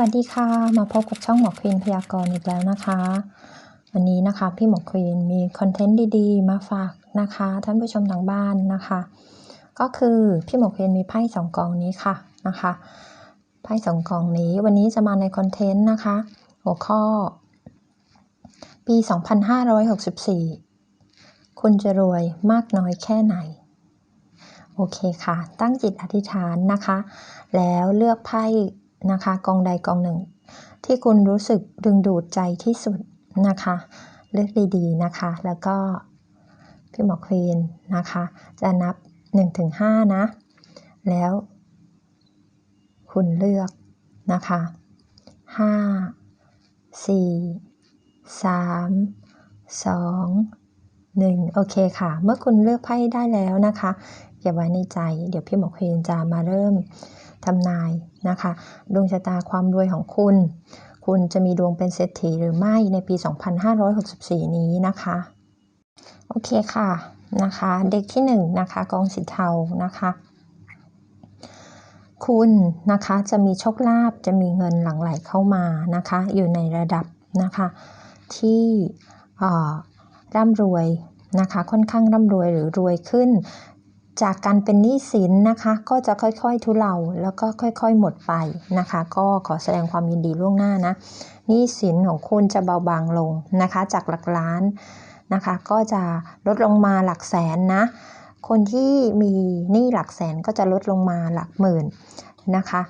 วัสดีค่ะ มาพบกับช่องหมอควีนพยากรณ์อีกแล้วนะคะ วันนี้นะคะพี่หมอควีนมีคอนเทนต์ดีๆ มาฝากนะคะ ท่านผู้ชมทางบ้านนะคะ ก็คือพี่หมอควีนมีไพ่สองกองนี้ค่ะนะคะไพ่สองกองนี้วันนี้จะมาในคอนเทนต์นะคะ หัวข้อ ปี 2564 คุณจะรวยมากน้อยแค่ไหนโอเคค่ะ ตั้งจิตอธิษฐานนะคะ แล้วเลือกไพ่ นะคะ กองใดกองหนึ่ง ที่คุณรู้สึกดึงดูดใจที่สุดนะคะ เลือกดีๆนะคะ แล้วก็พี่หมอควีนนะคะ จะนับ 1-5 นะ แล้วคุณเลือกนะคะ5 4 3 2 1โอเคค่ะ เมื่อคุณเลือกไพ่ได้แล้วนะคะ เก็บไว้ในใจ เดี๋ยวพี่หมอควีนจะมาเริ่ม ทำนายนะคะดวงชะตาความรวยของคุณ คุณจะมีดวงเป็นเศรษฐีหรือไม่ในปี 2564 นี้นะคะ โอเคค่ะนะคะ เด็กที่1นนะคะกองสีเทานะคะคุณนะคะจะมีโชคลาภจะมีเงินหลั่งไหลเข้ามานะคะ อยู่ในระดับนะคะที่ร่ำรวยนะคะค่อนข้างร่ำรวยหรือรวยขึ้น จากการเป็นหนี้สินนะคะ ก็จะค่อยๆทุเลาแล้วก็ค่อย ๆ หมดไปนะคะ ก็ขอแสดงความยินดีล่วงหน้านะหนี้สินของคุณจะเบาบางลงนะคะ จากหลักล้านนะคะ ก็จะลดลงมาหลักแสนนะ คนที่มีหนี้หลักแสนก็จะลดลงมาหลักหมื่นนะคะ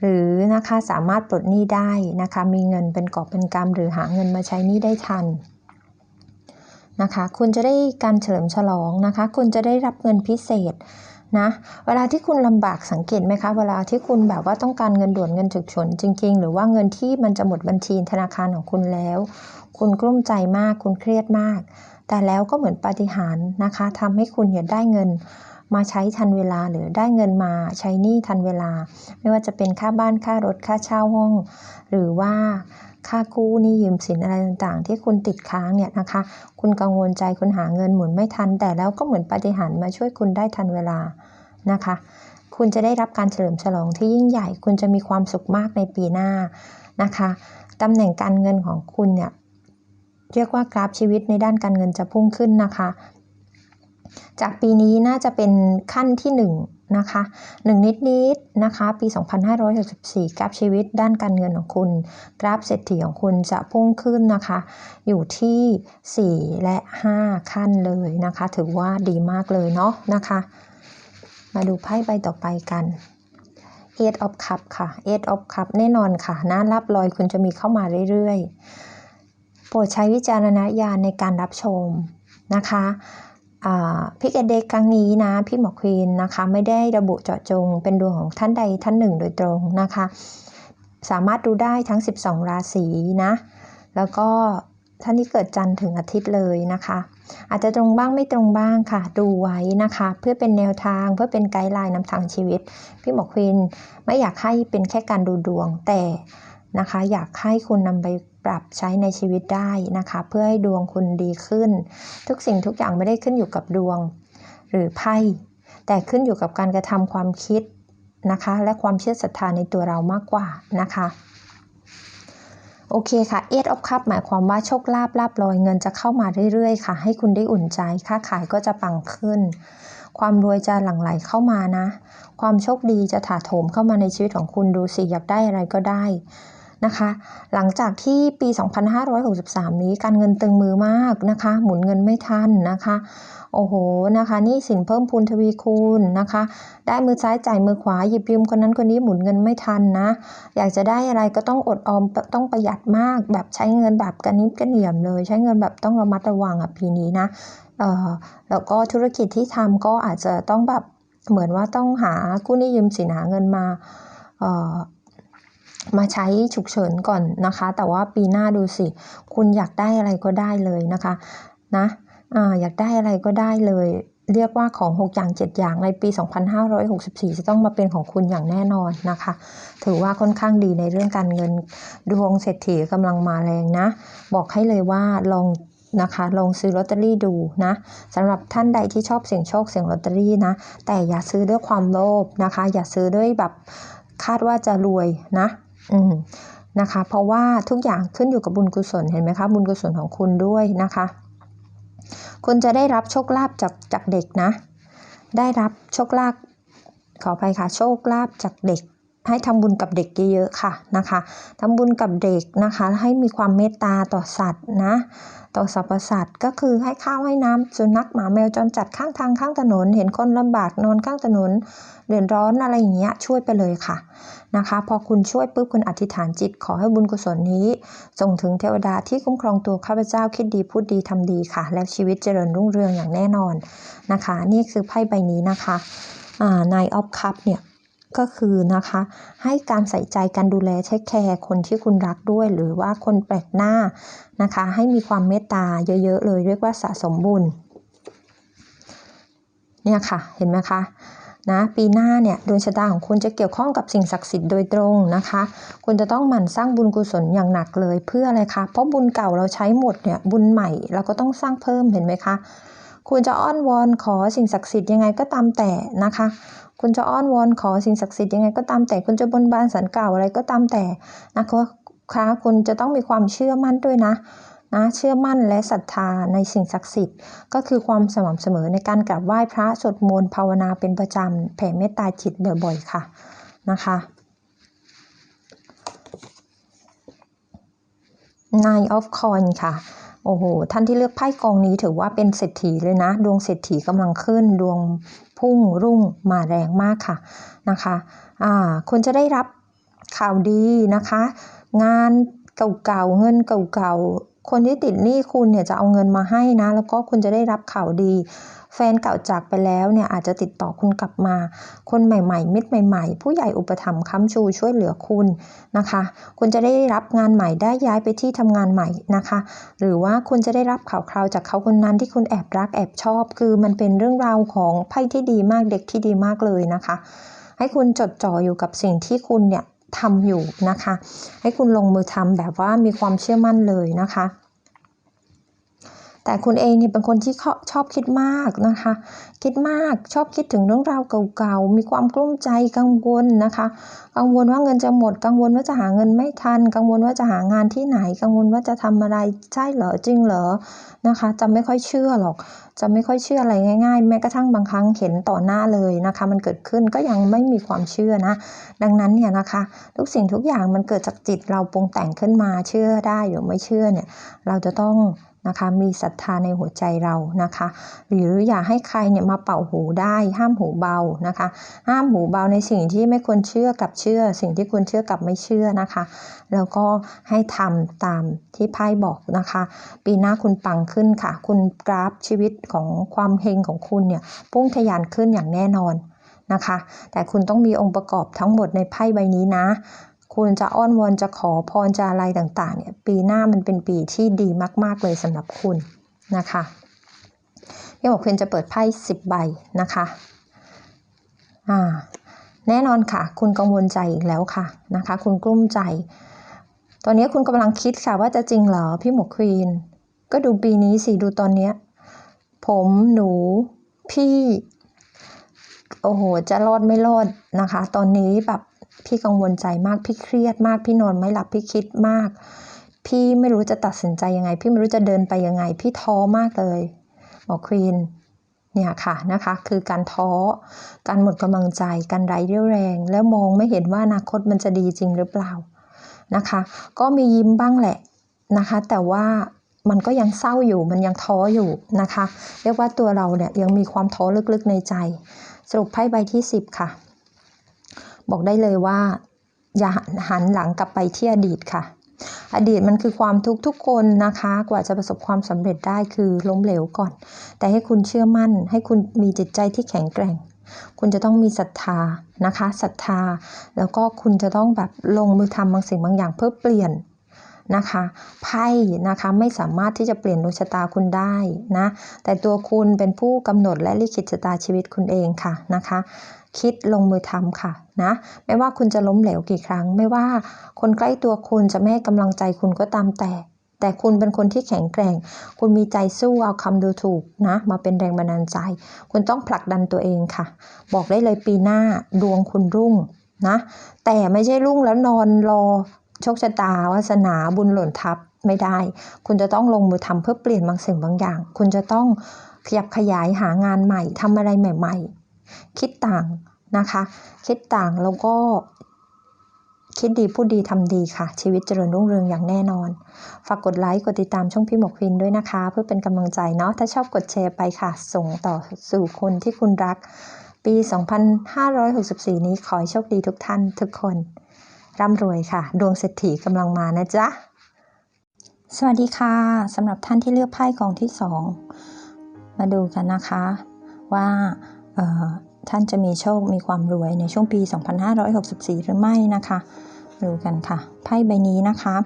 หรือนะคะสามารถปลดหนี้ได้นะคะ มีเงินเป็นกอบเป็นกำหรือหาเงินมาใช้หนี้ได้ทัน นะคะ คุณจะได้การเฉลิมฉลองนะคะ คุณจะได้รับเงินพิเศษนะเวลาที่คุณลำบากสังเกตไหมคะ เวลาที่คุณแบบว่าต้องการเงินด่วนเงินฉุกเฉินจริง ๆ หรือว่าเงินที่มันจะหมดบัญชีธนาคารของคุณแล้ว คุณกลุ้มใจมาก คุณเครียดมาก แต่แล้วก็เหมือนปาฏิหาริย์นะคะทำให้คุณเนี่ยได้เงินมาใช้ทันเวลาหรือได้เงินมาใช้หนี้ทันเวลา ไม่ว่าจะเป็นค่าบ้านค่ารถค่าเช่าห้อง หรือว่า ค่ากู้หนี้ยืมสินอะไรต่างๆ ที่คุณติดค้างเนี่ยนะคะ คุณกังวลใจคุณหาเงินหมุนไม่ทัน แต่แล้วก็เหมือนปาฏิหาริมาช่วยคุณได้ทันเวลานะคะ คุณจะได้รับการเฉลิมฉลองที่ยิ่งใหญ่ คุณจะมีความสุขมากในปีหน้านะคะตำแหน่งการเงินของคุณเนี่ยเรียกว่ากราฟชีวิตในด้านการเงินจะพุ่งขึ้นนะคะ จากปีนี้น่าจะเป็นขั้นที่ 1 นะคะหนึ่งนิดนิดนะคะปี 2564กราฟชีวิตด้านการเงินของคุณ กราฟเศรษฐีของคุณจะพุ่งขึ้นนะคะ อยู่ที่ 4 และ 5 ขั้นเลยนะคะ ถือว่าดีมากเลยเนาะนะคะ มาดูไพ่ใบต่อไปกัน Eight of Cup ค่ะ Eight of Cup แน่นอนค่ะน่ารับรอยคุณจะมีเข้ามาเรื่อยๆ โปรดใช้วิจารณญาณในการรับชมนะคะ พิกเด็กครั้งนี้นะพี่หมอควีนนะคะไม่ได้ระบุเจาะจง เป็นดวงของท่านใดท่านหนึ่งโดยตรงนะคะ สามารถดูได้ทั้ง 12 ราศีนะ แล้วก็ท่านที่เกิดจันทร์ถึงอาทิตย์เลยนะคะ อาจจะตรงบ้างไม่ตรงบ้างค่ะ ดูไว้นะคะ เพื่อเป็นแนวทางเพื่อเป็นไกด์ไลน์นำทางชีวิต พี่หมอควีนไม่อยากให้เป็นแค่การดูดวงแต่นะคะ อยากให้คุณนำไป ปรับใช้ในชีวิตได้นะคะ เพื่อให้ดวงคุณดีขึ้น ทุกสิ่งทุกอย่างไม่ได้ขึ้นอยู่กับดวง หรือไพ่แต่ขึ้นอยู่กับการกระทำความคิดนะคะ และความเชื่อศรัทธาในตัวเรามากกว่านะคะโอเคค่ะเอ g ออฟคัพหมายความว่าโชคลาภลาบลอยเงินจะเข้ามาเรื่อยๆ ค่ะ ให้คุณได้อุ่นใจ ค้าขายก็จะปังขึ้น ความรวยจะหลั่งไหลเข้ามานะ ความโชคดีจะถาโถมเข้ามาในชีวิตของคุณดูสิ อยากได้อะไรก็ได้ นะคะ หลังจากที่ปี 2563 นี้การเงินตึงมือมากนะคะ หมุนเงินไม่ทันนะคะ โอ้โหนะคะนี่สินเพิ่มพูนทวีคูณนะคะ ได้มือซ้ายจ่ายมือขวาหยิบยืมคนนั้นคนนี้หมุนเงินไม่ทันนะ อยากจะได้อะไรก็ต้องอดออมต้องประหยัดมากแบบใช้เงินแบบกันนิดกันเหนียมเลย ใช้เงินแบบต้องระมัดระวังอะปีนี้นะเออแล้วก็ธุรกิจที่ทำก็อาจจะต้องแบบเหมือนว่าต้องหากู้หนี้ยืมสินหาเงินมาเออ มาใช้ฉุกเฉินก่อนนะคะ แต่ว่าปีหน้าดูสิ คุณอยากได้อะไรก็ได้เลยนะคะนะอ่าอยากได้อะไรก็ได้เลย เรียกว่าของ 6 อย่าง 7 อย่างในปี 2564 จะต้องมาเป็นของคุณอย่างแน่นอนนะคะ ถือว่าค่อนข้างดีในเรื่องการเงินดวงเศรษฐีกำลังมาแรงนะ บอกให้เลยว่าลองนะคะลองซื้อลอตเตอรี่ดูนะสำหรับท่านใดที่ชอบเสี่ยงโชคเสี่ยงลอตเตอรี่นะ แต่อย่าซื้อด้วยความโลภนะคะ อย่าซื้อด้วยแบบคาดว่าจะรวยนะ อืมนะคะ เพราะว่าทุกอย่างขึ้นอยู่กับบุญกุศลเห็นไหมคะ บุญกุศลของคุณด้วยนะคะ คุณจะได้รับโชคลาภจากจากเด็กนะ ได้รับโชคลาภขออภัยค่ะ โชคลาภจากเด็ก ให้ทำบุญกับเด็กเยอะๆค่ะนะคะทำบุญกับเด็กนะคะ ให้มีความเมตตาต่อสัตว์นะ ต่อสรรพสัตว์ก็คือให้ข้าวให้น้ำสุนัขหมาแมวจรจัดข้างทางข้างถนน เห็นคนลำบากนอนข้างถนนเดือดร้อนอะไรอย่างเงี้ยช่วยไปเลยค่ะนะคะ พอคุณช่วยปุ๊บคุณอธิษฐานจิตขอให้บุญกุศลนี้ ส่งถึงเทวดาที่คุ้มครองตัวข้าพเจ้าคิดดีพูดดีทำดีค่ะ แล้วชีวิตเจริญรุ่งเรืองอย่างแน่นอนนะคะ นี่คือไพ่ใบนี้นะคะนายออฟคัพเนี่ย ก็คือนะคะ ให้การใส่ใจการดูแลใช้แคร์คนที่คุณรักด้วย หรือว่าคนแปลกหน้านะคะ ให้มีความเมตตาเยอะๆเลย เรียกว่าสะสมบุญเนี่ยค่ะเห็นไหมคะนะปีหน้าเนี่ยดวงชะตาของคุณจะเกี่ยวข้องกับสิ่งศักดิ์สิทธิ์โดยตรงนะคะ คุณจะต้องหมั่นสร้างบุญกุศลอย่างหนักเลยเพื่ออะไรคะเพราะบุญเก่าเราใช้หมดเนี่ยบุญใหม่เราก็ต้องสร้างเพิ่มเห็นไหมคะ คุณจะอ้อนวอนขอสิ่งศักดิ์สิทธิ์ยังไงก็ตามแต่นะคะ คุณจะอ้อนวอนขอสิ่งศักดิ์สิทธิ์ยังไงก็ตามแต่คุณจะบนบานสันกล่าอะไรก็ตามแต่นะคะคุณจะต้องมีความเชื่อมั่นด้วยนะนะเชื่อมั่นและศรัทธาในสิ่งศักดิ์สิทธิ์ ก็คือความสม่ำเสมอในการกราบไหว้พระสวดมนต์ภาวนาเป็นประจำแผ่เมตตาจิตบ่อยๆ ค่ะนะคะ Nine of Coins ค่ะ โอ้โห ท่านที่เลือกไพ่กองนี้ถือว่าเป็นเศรษฐีเลยนะ ดวงเศรษฐีกำลังขึ้น ดวงพุ่งรุ่งมาแรงมากค่ะนะคะอ่าคุณจะได้รับข่าวดีนะคะ งานเก่าๆเงินเก่า คนที่ติดหนี้คุณเนี่ยจะเอาเงินมาให้นะ แล้วก็คุณจะได้รับข่าวดี แฟนเก่าจากไปแล้วเนี่ยอาจจะติดต่อคุณกลับมา คนใหม่ๆมิตรใหม่ ๆ ผู้ใหญ่อุปถัมภ์ค้ำชูช่วยเหลือคุณนะคะ คุณจะได้รับงานใหม่ได้ย้ายไปที่ทำงานใหม่นะคะ หรือว่าคุณจะได้รับข่าวคราวจากเขาคนนั้นที่คุณแอบรักแอบชอบ คือมันเป็นเรื่องราวของไพ่ที่ดีมากเด็กที่ดีมากเลยนะคะ ให้คุณจดจ่ออยู่กับสิ่งที่คุณเนี่ย ทำอยู่นะคะ ให้คุณลงมือทำแบบว่ามีความเชื่อมั่นเลยนะคะ แต่คุณเองเนี่ยเป็นคนที่ชอบคิดมากนะคะ คิดมากชอบคิดถึงเรื่องราวเก่าๆ มีความกลุ้มใจกังวลนะคะ กังวลว่าเงินจะหมด กังวลว่าจะหาเงินไม่ทัน กังวลว่าจะหางานที่ไหน กังวลว่าจะทำอะไรใช่เหรอจริงเหรอนะคะ จะไม่ค่อยเชื่อหรอก จะไม่ค่อยเชื่ออะไรง่าย ๆ แม้กระทั่งบางครั้งเห็นต่อหน้าเลยนะคะ มันเกิดขึ้นก็ยังไม่มีความเชื่อนะ ดังนั้นเนี่ยนะคะ ทุกสิ่งทุกอย่างมันเกิดจากจิตเราปรุงแต่งขึ้นมาเชื่อได้หรือไม่เชื่อเนี่ย เราจะต้อง นะคะ มีศรัทธาในหัวใจเรานะคะ หรืออย่าให้ใครเนี่ยมาเป่าหูได้ ห้ามหูเบานะคะ ห้ามหูเบาในสิ่งที่ไม่ควรเชื่อกับเชื่อ สิ่งที่ควรเชื่อกับไม่เชื่อนะคะ แล้วก็ให้ทำตามที่ไพ่บอกนะคะ ปีหน้าคุณปังขึ้นค่ะ คุณกราฟชีวิตของความเฮงของคุณเนี่ยพุ่งทะยานขึ้นอย่างแน่นอนนะคะ แต่คุณต้องมีองค์ประกอบทั้งหมดในไพ่ใบนี้นะ คุณจะอ้อนวอนจะขอพรจะอะไรต่างๆเนี่ยปีหน้ามันเป็นปีที่ดีมาก ๆ เลยสำหรับคุณนะคะพี่บอกคุณจะเปิดไพ่สิบใบนะคะอ่าแน่นอนค่ะ คุณกังวลใจอีกแล้วค่ะนะคะ คุณกลุ้มใจ ตอนนี้คุณกำลังคิดค่ะว่าจะจริงเหรอพี่หมกควีน ก็ดูปีนี้สิดูตอนนี้ผมหนูพี่ โอ้โห จะรอดไม่รอดนะคะ ตอนนี้แบบ พี่กังวลใจมากพี่เครียดมากพี่นอนไม่หลับพี่คิดมาก พี่ไม่รู้จะตัดสินใจยังไง พี่ไม่รู้จะเดินไปยังไง พี่ท้อมากเลยหมอควีนเนี่ยค่ะนะคะคือการท้อการหมดกำลังใจการไร้เรี่ยวแรง แล้วมองไม่เห็นว่าอนาคตมันจะดีจริงหรือเปล่านะคะ ก็มียิ้มบ้างแหละนะคะ แต่ว่ามันก็ยังเศร้าอยู่มันยังท้ออยู่นะคะ เรียกว่าตัวเราเนี่ยยังมีความท้อลึกๆในใจ สรุปไพ่ใบที่ 10 ค่ะ บอกได้เลยว่า อย่าหันหลังกลับไปที่อดีตค่ะ อดีตมันคือความทุกข์ทุกคนนะคะ กว่าจะประสบความสำเร็จได้คือล้มเหลวก่อน แต่ให้คุณเชื่อมั่น ให้คุณมีจิตใจที่แข็งแกร่ง คุณจะต้องมีศรัทธานะคะศรัทธา แล้วก็คุณจะต้องแบบลงมือทำบางสิ่งบางอย่างเพื่อเปลี่ยน นะคะไพ่นะคะไม่สามารถที่จะเปลี่ยนดวงชะตาคุณได้นะแต่ตัวคุณเป็นผู้กำหนดและลิขิตชะตาชีวิตคุณเองค่ะนะคะ คิดลงมือทำค่ะนะไม่ว่าคุณจะล้มเหลวกี่ครั้ง ไม่ว่าคนใกล้ตัวคุณจะไม่ให้กำลังใจคุณก็ตามแต่แต่คุณเป็นคนที่แข็งแกร่ง คุณมีใจสู้เอาคำดูถูกนะ มาเป็นแรงบันดาลใจ คุณต้องผลักดันตัวเองค่ะ บอกได้เลยปีหน้าดวงคุณรุ่งนะ แต่ไม่ใช่รุ่งแล้วนอนรอ โชคชะตาวาสนาบุญหล่นทับไม่ได้ คุณจะต้องลงมือทำเพื่อเปลี่ยนบางสิ่งบางอย่าง คุณจะต้องขยับขยายหางานใหม่ทำอะไรใหม่ ๆ คิดต่างนะคะ คิดต่างแล้วก็คิดดีพูดดีทำดีค่ะ ชีวิตเจริญรุ่งเรืองอย่างแน่นอน ฝากกดไลค์กดติดตามช่องพี่หมกควินด้วยนะคะ เพื่อเป็นกำลังใจเนาะถ้าชอบกดแชร์ไปค่ะ ส่งต่อสู่คนที่คุณรัก ปี 2564 นี้ขอให้โชคดีทุกท่านทุกคน ร่ำรวยค่ะ ดวงเศรษฐีกำลังมานะจ๊ะ สวัสดีค่ะสำหรับท่านที่เลือกไพ่กองที่2มาดูกันนะคะว่าท่านจะมีโชค มีความรวยในช่วงปี 2564 หรือไม่นะคะ ดูกันค่ะ ไพ่ใบนี้นะคะ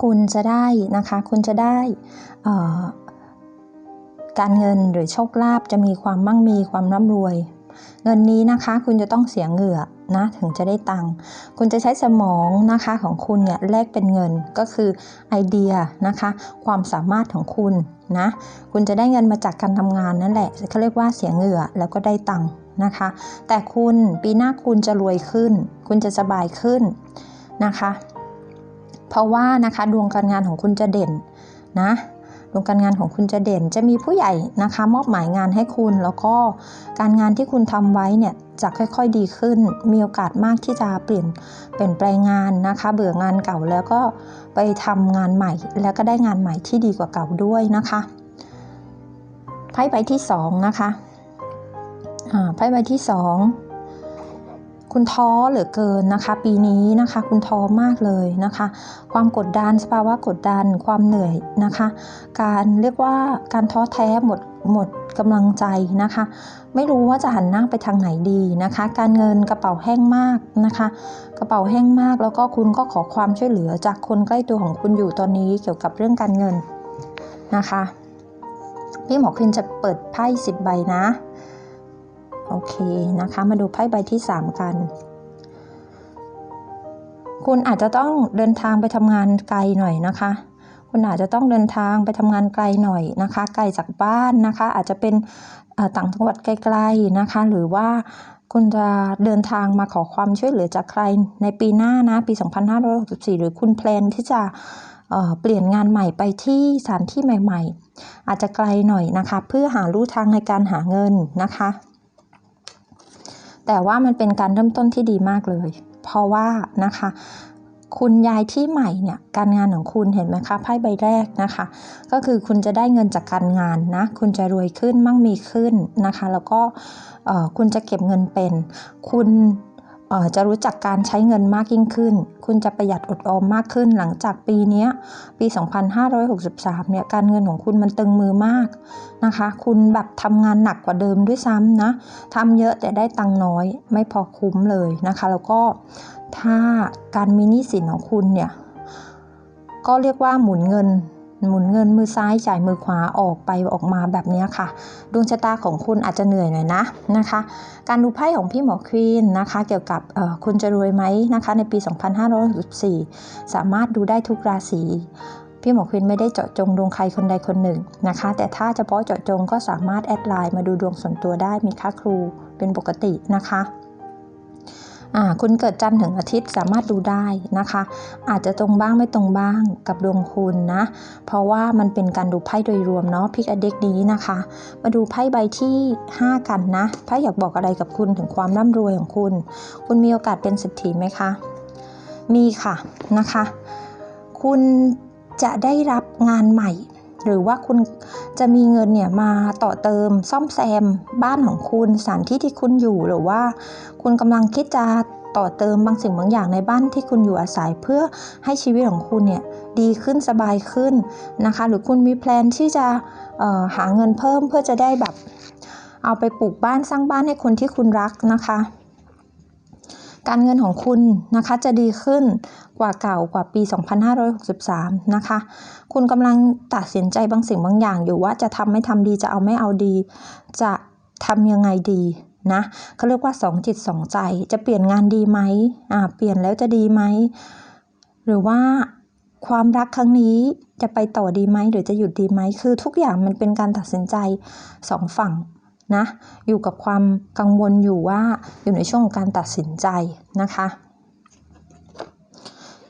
คุณจะได้นะคะ คุณจะได้การเงินหรือโชคลาภจะมีความมั่งมีความร่ำรวย เงินนี้นะคะ คุณจะต้องเสียเหงื่อ นะถึงจะได้ตังค์คุณจะใช้สมองนะคะของคุณเนี่ยแลกเป็นเงินก็คือไอเดียนะคะ ความสามารถของคุณนะคุณจะได้เงินมาจากการทำงานนั่นแหละเขาเรียกว่าเสียเหงื่อแล้วก็ได้ตังค์นะคะ แต่คุณปีหน้าคุณจะรวยขึ้น คุณจะสบายขึ้นนะคะ เพราะว่านะคะดวงการงานของคุณจะเด่นนะ ดวงการงานของคุณจะเด่น จะมีผู้ใหญ่นะคะ มอบหมายงานให้คุณ แล้วก็การงานที่คุณทำไว้เนี่ยจะค่อยๆดีขึ้น มีโอกาสมากที่จะเปลี่ยนเปลี่ยนแปลงงานนะคะ เบื่องานเก่าแล้วก็ไปทำงานใหม่ แล้วก็ได้งานใหม่ที่ดีกว่าเก่าด้วยนะคะไพ่ใบที่สองนะคะอ่าไพ่ใบที่สอง คุณท้อเหลือเกินนะคะ ปีนี้นะคะ คุณท้อมากเลยนะคะ ความกดดันสภาวะกดดันความเหนื่อยนะคะ การเรียกว่าการท้อแท้หมดหมดกำลังใจนะคะ ไม่รู้ว่าจะหันหน้าไปทางไหนดีนะคะ การเงินกระเป๋าแห้งมากนะคะ กระเป๋าแห้งมากแล้วก็คุณก็ขอความช่วยเหลือจากคนใกล้ตัวของคุณอยู่ตอนนี้เกี่ยวกับเรื่องการเงินนะคะพี่หมอควินจะเปิดไพ่สิบใบนะ โอเคนะคะ มาดูไพ่ใบที่ 3 กัน คุณอาจจะต้องเดินทางไปทำงานไกลหน่อยนะคะ คุณอาจจะต้องเดินทางไปทำงานไกลหน่อยนะคะ ไกลจากบ้านนะคะ อาจจะเป็นต่างจังหวัดไกลๆนะคะ หรือว่าคุณจะเดินทางมาขอความช่วยเหลือจากใครในปีหน้านะ ปี 2564 หรือคุณแพลนที่จะเเปลี่ยนงานใหม่ไปที่สถานที่ใหม่ ๆ อาจจะไกลหน่อยนะคะ เพื่อหาลู่ทางในการหาเงินนะคะ แต่ว่ามันเป็นการเริ่มต้นที่ดีมากเลย เพราะว่านะคะ คุณย้ายที่ใหม่เนี่ยการงานของคุณเห็นไหมคะไพ่ใบแรกนะคะ ก็คือคุณจะได้เงินจากการงานนะคุณจะรวยขึ้นมั่งมีขึ้นนะคะ แล้วก็คุณจะเก็บเงินเป็น คุณ จะรู้จักการใช้เงินมากยิ่งขึ้น คุณจะประหยัดอดออมมากขึ้น หลังจากปีนี้ปี 2563 เนี่ยการเงินของคุณมันตึงมือมากนะคะ คุณแบบทำงานหนักกว่าเดิมด้วยซ้ำนะทำเยอะแต่ได้ตังน้อยไม่พอคุ้มเลยนะคะ แล้วก็ถ้าการมีหนี้สินของคุณเนี่ยก็เรียกว่าหมุนเงิน หมุนเงินมือซ้ายจ่ายมือขวาออกไปออกมาแบบนี้ค่ะ ดวงชะตาของคุณอาจจะเหนื่อยหน่อยนะนะคะ การดูไพ่ของพี่หมอควีนนะคะ เกี่ยวกับคุณจะรวยไหมนะคะ ในปี 2564 สามารถดูได้ทุกราศีพี่หมอควีนไม่ได้เจาะจงดวงใครคนใดคนหนึ่งนะคะ แต่ถ้าเฉพาะเจาะจงก็สามารถแอดไลน์มาดูดวงส่วนตัวได้มีค่าครูเป็นปกตินะคะ คุณเกิดจันทร์ถึงอาทิตย์สามารถดูได้นะคะ อาจจะตรงบ้างไม่ตรงบ้างกับดวงคุณนะ เพราะว่ามันเป็นการดูไพ่โดยรวมเนาะพิกอเด็กนี้นะคะ มาดูไพ่ใบที่ 5 กันนะไพ่อยากบอกอะไรกับคุณถึงความร่ำรวยของคุณ คุณมีโอกาสเป็นเศรษฐีไหมคะ มีค่ะนะคะ คุณจะได้รับงานใหม่ หรือว่าคุณจะมีเงินเนี่ยมาต่อเติมซ่อมแซมบ้านของคุณสถานที่ที่คุณอยู่หรือว่า คุณกำลังคิดจะต่อเติมบางสิ่งบางอย่างในบ้านที่คุณอยู่อาศัยเพื่อให้ชีวิตของคุณเนี่ยดีขึ้นสบายขึ้นนะคะ หรือคุณมีแพลนที่จะหาเงินเพิ่มเพื่อจะได้แบบเอาไปปลูกบ้านสร้างบ้านให้คนที่คุณรักนะคะ การเงินของคุณนะคะจะดีขึ้นกว่าเก่ากว่าปี 2563 นะคะ คุณกำลังตัดสินใจบางสิ่งบางอย่างอยู่ว่าจะทำไม่ทำดีจะเอาไม่เอาดี จะทำยังไงดีนะเขาเรียกว่าสองจิตสองใจจะเปลี่ยนงานดีไหมอ่าเปลี่ยนแล้วจะดีไหมหรือว่าความรักครั้งนี้จะไปต่อดีไหมหรือจะหยุดดีไหมคือทุกอย่างมันเป็นการตัดสินใจสองฝั่ง นะอยู่กับความกังวลอยู่ว่าอยู่ในช่วงของการตัดสินใจนะคะ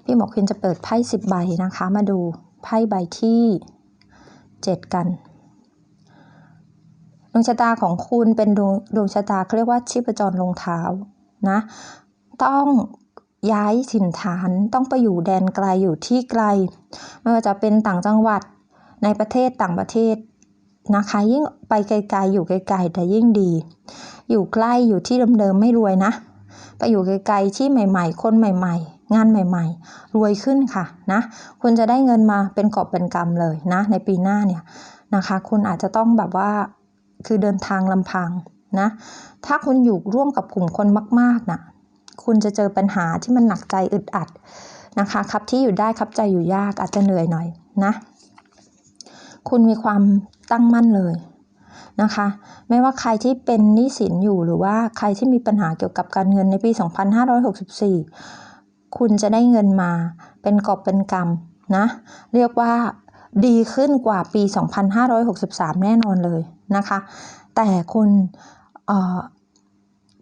พี่หมอควินจะเปิดไพ่สิบใบนะคะ มาดูไพ่ใบที่เจ็ดกันดวงชะตาของคุณเป็นดวงดวงชะตาเขาเรียกว่าชีพจรลงเท้านะ ต้องย้ายถิ่นฐานต้องไปอยู่แดนไกลอยู่ที่ไกล ไม่ว่าจะเป็นต่างจังหวัดในประเทศต่างประเทศ นะคะ ยิ่งไปไกลๆอยู่ไกลๆแต่ยิ่งดี อยู่ใกล้อยู่ที่เดิมๆไม่รวยนะ ไปอยู่ไกลๆที่ใหม่ ๆ คนใหม่ ๆงานใหม่ๆ รวยขึ้นค่ะนะ คุณจะได้เงินมาเป็นกอบเป็นกำเลยนะ ในปีหน้าเนี่ยนะคะ คุณอาจจะต้องแบบว่าคือเดินทางลำพังนะ ถ้าคุณอยู่ร่วมกับกลุ่มคนมากๆนะคุณจะเจอปัญหาที่มันหนักใจอึดอัดนะคะ ครับที่อยู่ได้ครับใจอยู่ยากอาจจะเหนื่อยหน่อยนะ คุณมีความ ตั้งมั่นเลยนะคะ ไม่ว่าใครที่เป็นหนี้สินอยู่หรือว่าใครที่มีปัญหาเกี่ยวกับการเงินในปี 2564 คุณจะได้เงินมาเป็นกอบเป็นกำนะ เรียกว่าดีขึ้นกว่าปี 2563 แน่นอนเลยนะคะ แต่คุณ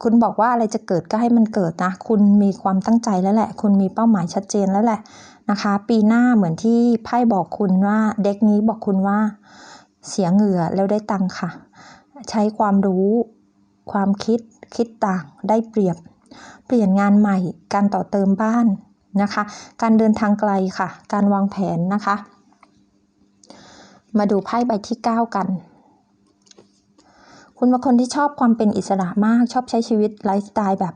คุณบอกว่าอะไรจะเกิดก็ให้มันเกิดนะ คุณมีความตั้งใจแล้วแหละ คุณมีเป้าหมายชัดเจนแล้วแหละนะคะ ปีหน้าเหมือนที่ไพ่บอกคุณว่า เด็กนี้บอกคุณว่า เสียเหงื่อแล้วได้ตังค่ะ ใช้ความรู้ ความคิดคิดต่างได้เปรียบ เปลี่ยนงานใหม่ การต่อเติมบ้านนะคะ การเดินทางไกลค่ะ การวางแผนนะคะ มาดูไพ่ใบที่ 9 กันคุณเป็นคนที่ชอบความเป็นอิสระมาก ชอบใช้ชีวิตไลฟ์สไตล์แบบ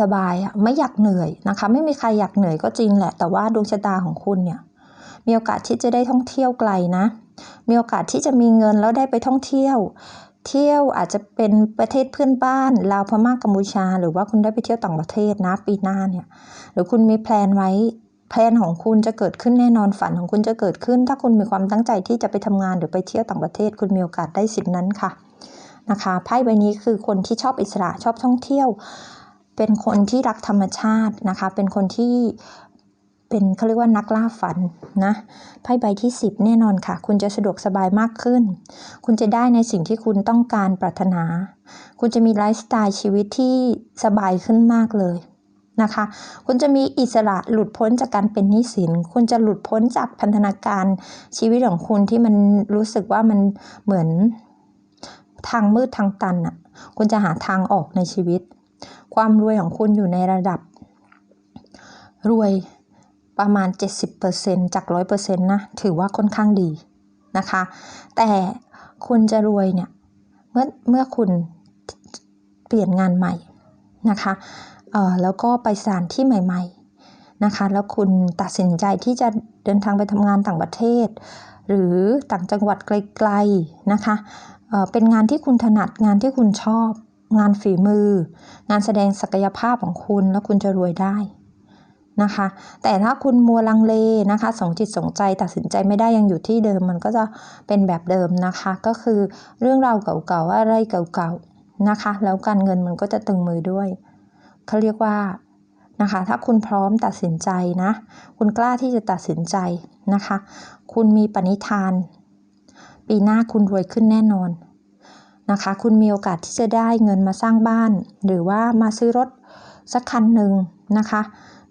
สบายๆไม่อยากเหนื่อยนะคะ ไม่มีใครอยากเหนื่อยก็จริงแหละ แต่ว่าดวงชะตาของคุณเนี่ย มีโอกาสที่จะได้ท่องเที่ยวไกลนะ มีโอกาสที่จะมีเงินแล้วได้ไปท่องเที่ยว เที่ยวอาจจะเป็นประเทศเพื่อนบ้านลาวพม่ากกัมพูชา หรือว่าคุณได้ไปเที่ยวต่างประเทศนะปีหน้าเนี่ยหรือคุณมีแพลนไว้แพลนของคุณจะเกิดขึ้นแน่นอนฝันของคุณจะเกิดขึ้น ถ้าคุณมีความตั้งใจที่จะไปทำงานหรือไปเที่ยวต่างประเทศ คุณมีโอกาสได้สิทธินั้นค่ะนะคะไพ่ใบนี้คือคนที่ชอบอิสระชอบท่องเที่ยว เป็นคนที่รักธรรมชาตินะคะ เป็นคนที่ เป็นเขาเรียกว่านักล่าฝันนะไพ่ใบที่ 10 แน่นอนค่ะ คุณจะสะดวกสบายมากขึ้น คุณจะได้ในสิ่งที่คุณต้องการปรารถนา คุณจะมีไลฟ์สไตล์ชีวิตที่สบายขึ้นมากเลยนะคะ คุณจะมีอิสระหลุดพ้นจากการเป็นนี้สิน คุณจะหลุดพ้นจากพันธนาการชีวิตของคุณที่มันรู้สึกว่ามันเหมือนทางมืดทางตันอะ คุณจะหาทางออกในชีวิต ความรวยของคุณอยู่ในระดับ รวย ประมาณ 70%จาก 100%นะถือว่าค่อนข้างดีนะคะ แต่คุณจะรวยเนี่ยเมื่อเมื่อคุณเปลี่ยนงานใหม่นะคะเอ่อแล้วก็ไปสถานที่ใหม่ ๆนะคะ แล้วคุณตัดสินใจที่จะเดินทางไปทำงานต่างประเทศ หรือต่างจังหวัดไกลๆนะคะเเป็นงานที่คุณถนัดงานที่คุณชอบ งานฝีมือ งานแสดงศักยภาพของคุณแล้วคุณจะรวยได้ นะคะ แต่ถ้าคุณมัวลังเลนะคะสองจิตสองใจตัดสินใจไม่ได้ยังอยู่ที่เดิม มันก็จะเป็นแบบเดิมนะคะ ก็คือเรื่องราวเก่าๆอะไรเก่าๆนะคะ แล้วการเงินมันก็จะตึงมือด้วยเขาเรียกว่านะคะ ถ้าคุณพร้อมตัดสินใจนะ คุณกล้าที่จะตัดสินใจนะคะ คุณมีปณิธาน ปีหน้าคุณรวยขึ้นแน่นอนนะคะ คุณมีโอกาสที่จะได้เงินมาสร้างบ้าน หรือว่ามาซื้อรถสักคันหนึ่งนะคะ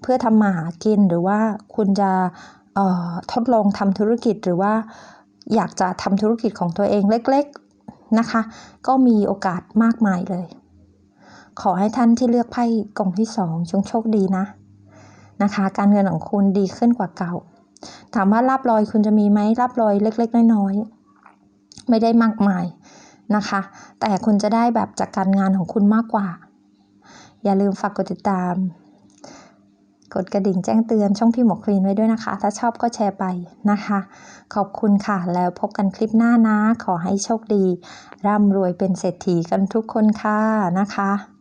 เพื่อทำมาหากินหรือว่าคุณจะทดลองทำธุรกิจหรือว่าอยากจะทำธุรกิจของตัวเองเล็กๆนะคะ ก็มีโอกาสมากมายเลย ขอให้ท่านที่เลือกไพ่กล่องที่สองชงโชคดีนะนะคะ การเงินของคุณดีขึ้นกว่าเก่า ถามว่ารับรอยคุณจะมีไหมรับรอยเล็ก ๆ น้อยๆไม่ได้มากมายนะคะ แต่คุณจะได้แบบจากการงานของคุณมากกว่า อย่าลืมฝากกดติดตาม กดกระดิ่งแจ้งเตือนช่องพี่หมอคลีนไว้ด้วยนะคะ ถ้าชอบก็แชร์ไปนะคะ ขอบคุณค่ะ แล้วพบกันคลิปหน้านะ ขอให้โชคดี ร่ำรวยเป็นเศรษฐีกันทุกคนค่ะนะคะ